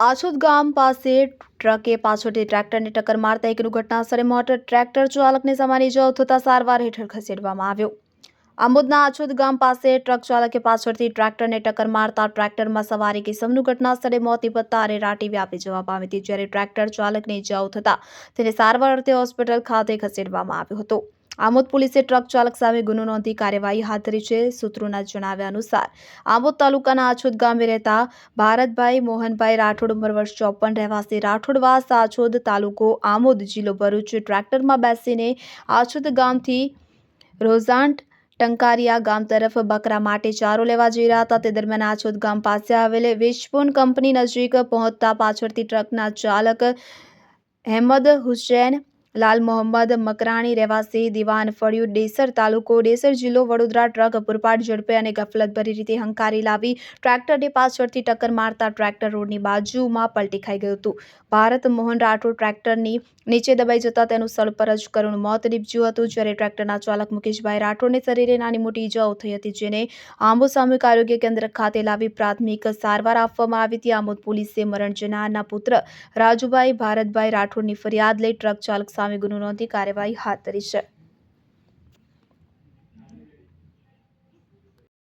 આછોદ ગામ પાસે ટ્રકે પાછળથી ટ્રેક્ટરને ટક્કર મારતા એક ઘટના સ્થળે મોટર ટ્રેક્ટર ચાલકને સામાન્ય ઇજાઓ થતા સારવાર હેઠળ ખસેડવામાં આવ્યો. આમોદના આછોદ ગામ પાસે ટ્રક ચાલકે પાછળથી ટ્રેક્ટરને ટક્કર મારતા ટ્રેક્ટરમાં સવારી કિસમનું ઘટનાસ્થળે મોત નિપજતા અરેરાટી વ્યાપી જવા પામી હતી, જ્યારે ટ્રેક્ટર ચાલકને ઇજાઓ થતા તેને સારવાર અર્થે હોસ્પિટલ ખાતે ખસેડવામાં આવ્યો હતો. આમોદ પોલીસે ટ્રક ચાલક સામે ગુનો નોંધી કાર્યવાહી હાથ ધરી છે, સૂત્રોના જણાવ્યા અનુસાર. આમોદ તાલુકાના આછોદ ગામે રહેતા ભારતભાઈ મોહનભાઈ રાઠોડ ઉંમર વર્ષ ચોપન, રહેવાસી રાઠોડવાસ આછોદ તાલુકો આમોદ જિલ્લો ભરૂચ ટ્રેક્ટરમાં બેસીને આછોદ ગામથી રોઝાન્ટ ટંકારિયા ગામ તરફ બકરા માટે ચારો લેવા જઈ રહ્યા હતા. તે દરમિયાન આછોદ ગામ પાસે આવેલ વેશપોન કંપની નજીક પહોંચતા પાછળથી ટ્રકના ચાલક અહેમદ હુસૈન લાલ મોહમ્મદ મકરાણી રહેવાસી દિવાન ફળિયું ડેસર તાલુકો ડેસર જિલ્લો વડોદરા ટ્રક પૂરપાટ ઝડપે અને ગફલતભરી રીતે હંકારી લાવી. ટ્રેક્ટરને પાછળથી ટક્કર મારતા ટ્રેક્ટર રોડની બાજુમાં પલટી ખાઈ ગયું હતું. ભારત મોહન રાઠોડ ટ્રેક્ટરની નીચે દબાઈ જતા તેનું સ્થળ પર કરુણ મોત નીપજ્યું હતું, જ્યારે ટ્રેક્ટરના ચાલક મુકેશભાઈ રાઠોડને શરીરે નાની મોટી ઇજાઓ થઈ હતી, જેને આંબો સામૂહિક આરોગ્ય કેન્દ્ર ખાતે લાવી પ્રાથમિક સારવાર આપવામાં આવી હતી. આમોદ પોલીસે મરણ જનારના પુત્ર રાજુભાઈ ભારતભાઈ રાઠોડની ફરિયાદ લઈ ટ્રક ચાલક સામે ગુનો નોંધી કાર્યવાહી હાથ ધરી છે.